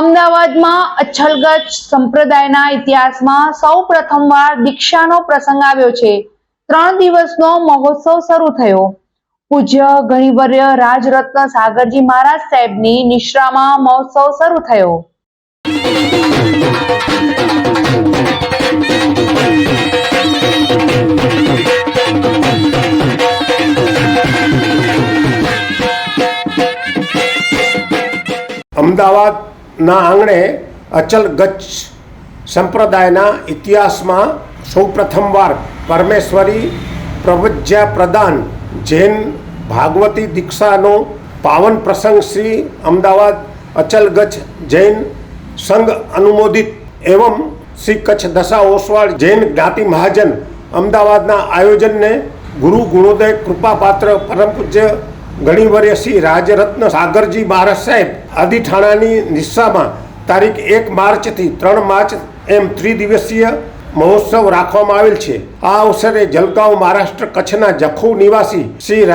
અમદાવાદમાં અચ્છલગજ સંપ્રદાયના ઇતિહાસમાં સૌ પ્રથમવાર દીક્ષાનો પ્રસંગ આવ્યો છે. ત્રણ દિવસનો મહોત્સવ શરૂ થયો. પૂજ્ય ગણિવર્ય રાજરત્ન સાગરજી મહારાજ સાહેબની નિશ્રામાં મહોત્સવ શરૂ થયો. અમદાવાદના આંગણે અચલ ગચ્છ સંપ્રદાયના ઇતિહાસમાં સૌ પ્રથમવાર પરમેશ્વરી પ્રવજ્યા પ્રદાન જૈન ભાગવતી દીક્ષાનો પાવન પ્રસંગ શ્રી અમદાવાદ અચલ ગચ્છ જૈન સંઘ અનુમોદિત એવમ શ્રી કચ્છ દશા ઓસવાળ જૈન જ્ઞાતિ મહાજન અમદાવાદના આયોજનને ગુરુ ગુણોદય કૃપાપાત્ર પરમ પૂજ્ય ગણિવર્ય શ્રી રાજરત્ન સાગરજી મહારાજ સાહેબ આદિઠાણાની નિસ્સામાં તારીખ એક માર્ચથી ત્રણ માર્ચ એમ ત્રિદિવસીય મહોત્સવ રાખવામાં આવેલ છે. આ અવસરે જલગાંવ મહારાષ્ટ્ર કચ્છના જખૌ નિવાસી શ્રી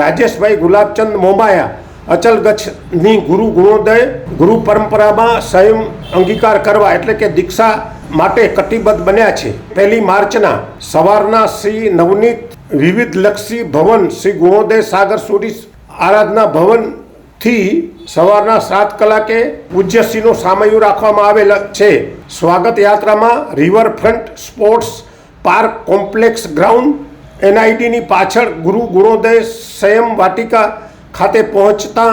રાજેશભાઈ ગુલાબચંદ મોમાયા અચલ ગચ્છની ગુરુ ગુણોદય, ગુરુ પરંપરામાં સ્વયં અંગીકાર કરવા એટલે કે દીક્ષા માટે કટિબદ્ધ બન્યા છે. પહેલી માર્ચના સવારના શ્રી નવનીત વિવિધ લક્ષી ભવન શ્રી ગુણોદય સાગર સુરી આરાધના ભવનથી સવારના સાત કલાકે પૂજ્યશ્રીનો સામયું રાખવામાં આવેલ છે. સ્વાગત યાત્રામાં riverfront sports park complex ground એનઆઈટીની પાછળ ગુરુ ગુણોદય સંયમ વાટિકા ખાતે પહોંચતા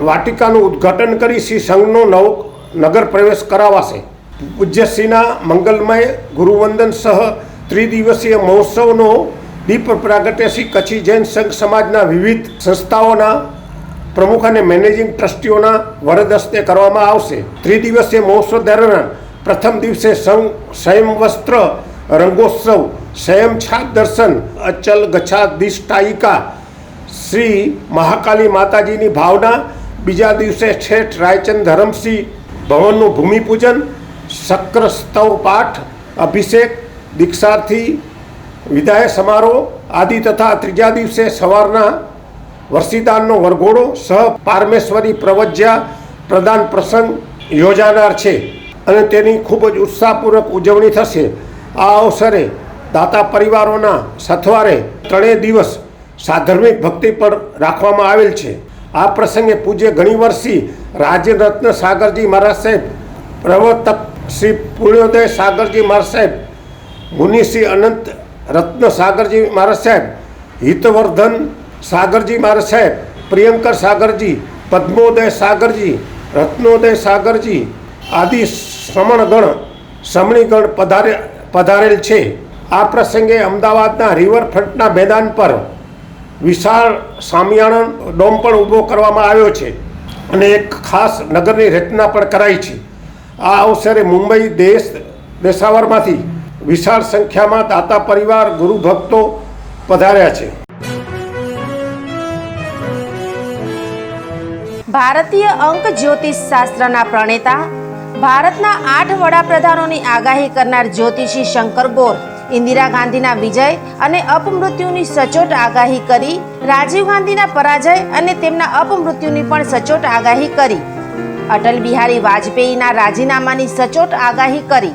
વાટિકાનું ઉદ્ઘાટન કરી શ્રી સંઘનો નવ નગર પ્રવેશ કરાવાશે. પૂજ્યશ્રીના મંગલમય ગુરુવંદન સહ ત્રિદિવસીય મહોત્સવનો દીપ પ્રાગટ્ય કચ્છી જૈન સંઘ સમાજના વિવિધ સંસ્થાઓના પ્રમુખ અને મેનેજિંગ ટ્રસ્ટીઓના વરદ હસ્તે કરવામાં આવશે. ત્રિદિવસીય મહોત્સવ દરમિયાન પ્રથમ દિવસે સંઘ સંયમ વસ્ત્ર રંગોત્સવ, સંયમ છાપ દર્શન, અચલ ગચ્છાધિષ્ઠાયિકા, શ્રી મહાકાલી માતાજીની ભાવના, બીજા દિવસે છેઠ રાયચંદ ધરમસિંહ ભવનનું ભૂમિપૂજન શક્ર સ્તવ પાઠ, અભિષેક, દીક્ષાર્થી વિદાય સમારોહ, આદિ તથા ત્રીજા દિવસે સવારના વર્ષીદાનનો વરઘોડો, સહ પારમેશ્વરી પ્રવજ્યા પ્રદાન પ્રસંગ યોજાનાર છે અને તેની ખૂબ જ ઉત્સાહપૂર્વક ઉજવણી થશે. આ અવસરે દાતા પરિવારોના સથવારે ત્રણેય દિવસ સાધર્મિક ભક્તિ પર રાખવામાં આવેલ છે. આ પ્રસંગે પૂજ્ય ઘણી વર્ષી રાજરત્ન સાગરજી મહારાજ સાહેબ પ્રવર્તક શ્રી પુણ્યોદય સાગરજી મહારાજ સાહેબ મુનિશ્રી અનંત રત્ન સાગરજી મહારાજ સાહેબ, હિતવર્ધન સાગરજી મહારાજ સાહેબ, પ્રિયંકર સાગરજી, પદ્મોદય સાગરજી, રત્નોદય સાગરજી, આદિ શ્રમણગણ શ્રમણીગણ પધારે, પધારેલ છે. આ પ્રસંગે અમદાવાદના રિવરફ્રન્ટના મેદાન પર વિશાળ સામિયાણા ડોમ પણ ઊભો કરવામાં આવ્યો છે અને એક ખાસ નગરની રચના પણ કરાઈ છે. આ અવસરે મુંબઈ દેશ, દેશાવરમાંથી વિશાળ સંખ્યામાં દાતા પરિવાર ગુરુ ભક્તો પધાર્યા છે. ભારતીય અંક જ્યોતિષ શાસ્ત્રના પ્રણેતા, ભારતના આઠ વડાપ્રધાનોની આગાહી કરનાર જ્યોતિષી શંકર ગોર, ઇન્દિરા ગાંધીના વિજય અને અપમૃત્યુની સચોટ આગાહી કરી, રાજીવ ગાંધીના પરાજય અને તેમના અપમૃત્યુની પણ સચોટ આગાહી કરી. અટલ બિહારી વાજપેયીના રાજીનામાની સચોટ આગાહી કરી.